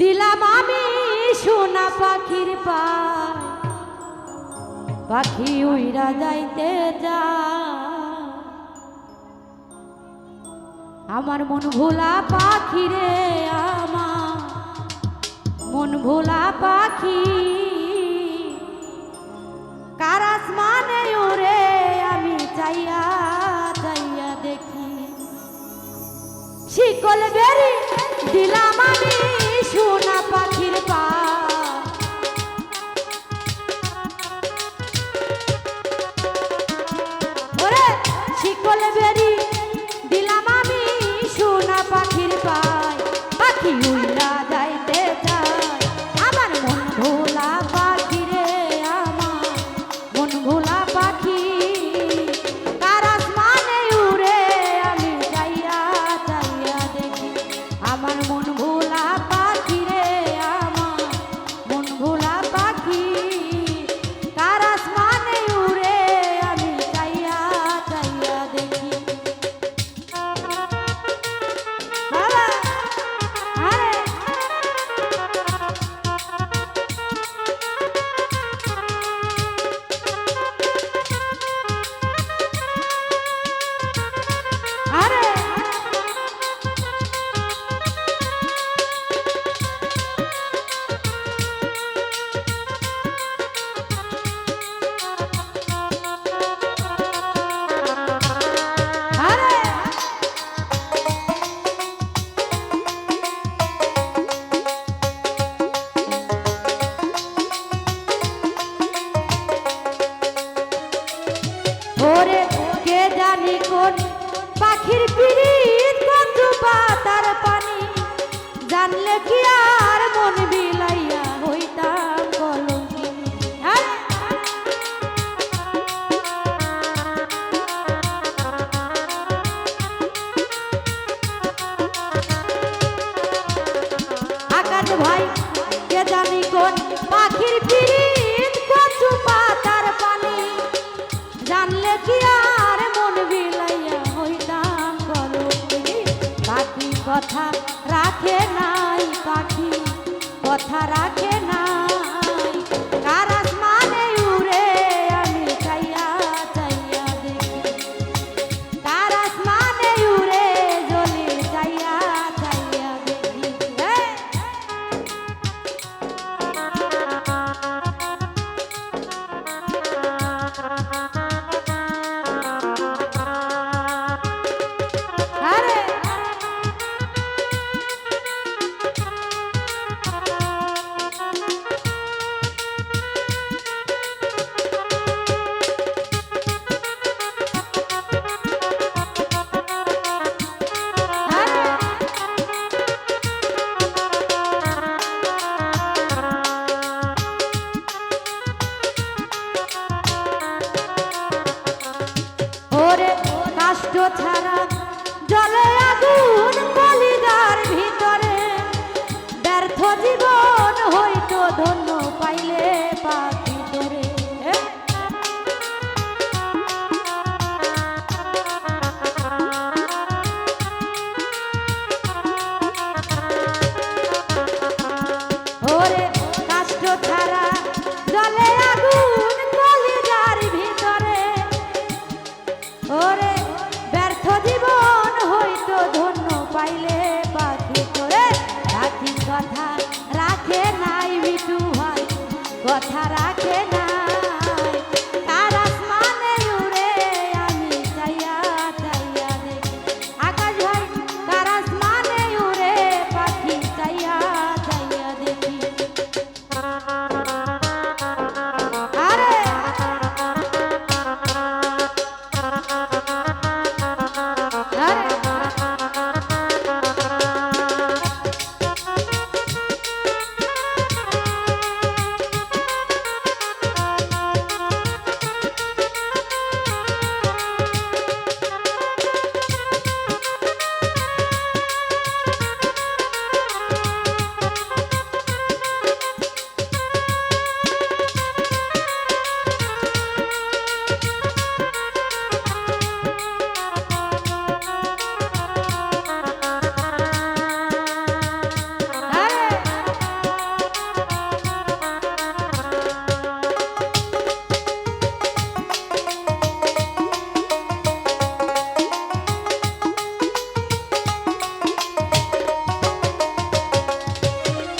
দিলাম আমি সোনা পাখির পা পাখি উইরা যাইতে যা আমার মন ভোলা পাখি রে আমার। মন ভোলা পাখি। কারাস মানে ওরে আমি চাইয়া চাইয়া দেখি। শিকল বেরি দিলাম আমি পাখির ফিরি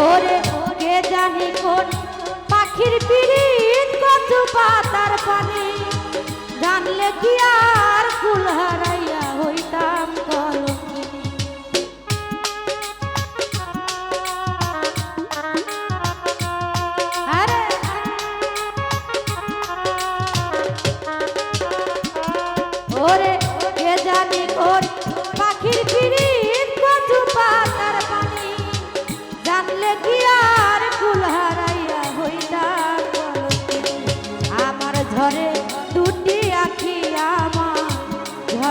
ওরে কে জানি কোন পাখির পিড়িত কচু পাতার পানি? জানলে কি আর ফুল হারাই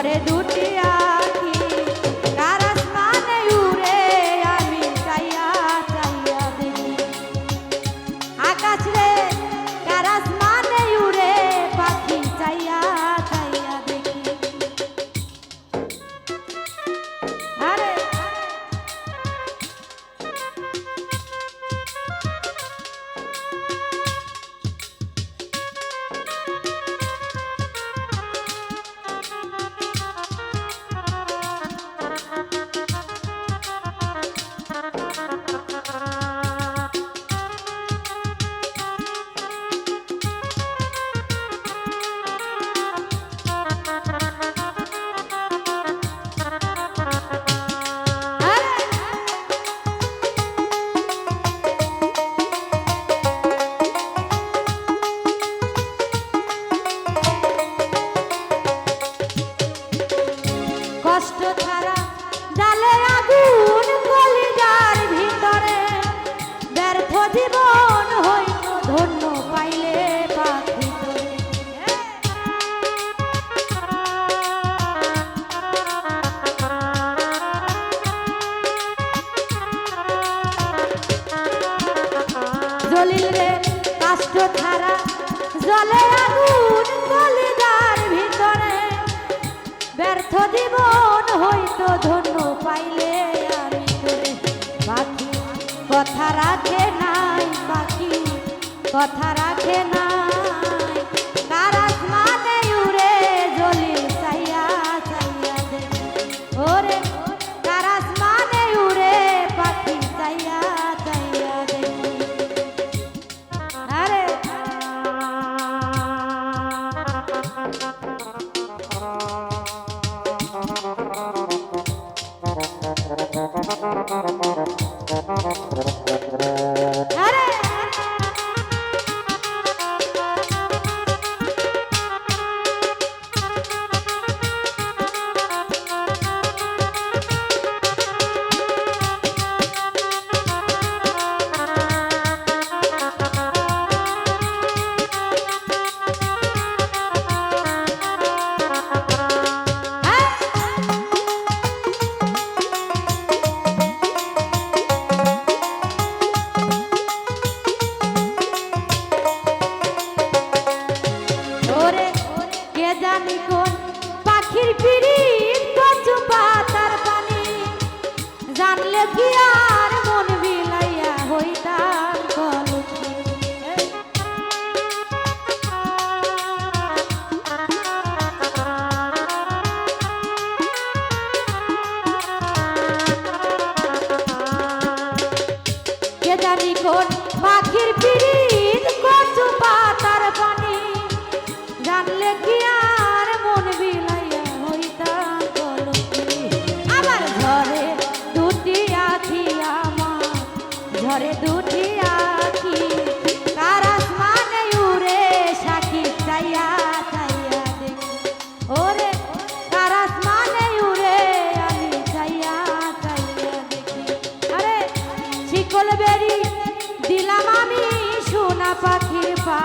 ঘরে দুটি রে কাষ্ট জলে আগুন কলিদার ভিতরে। ব্যর্থ জীবন হইতো ধন্য পাইলে আমি তোরে পাখি কথা রাখে নাই কথা রাখে না ঝরে দুটি আখি কার আসমানে উড়ে সাকি চাইয়া চাইয়া দেখি। ওরে কার আসমানে উড়ে আমি চাইয়া চাইয়া দেখি। আরে, শিকল বেরি, দিলাম আমি সোনা পাখির পা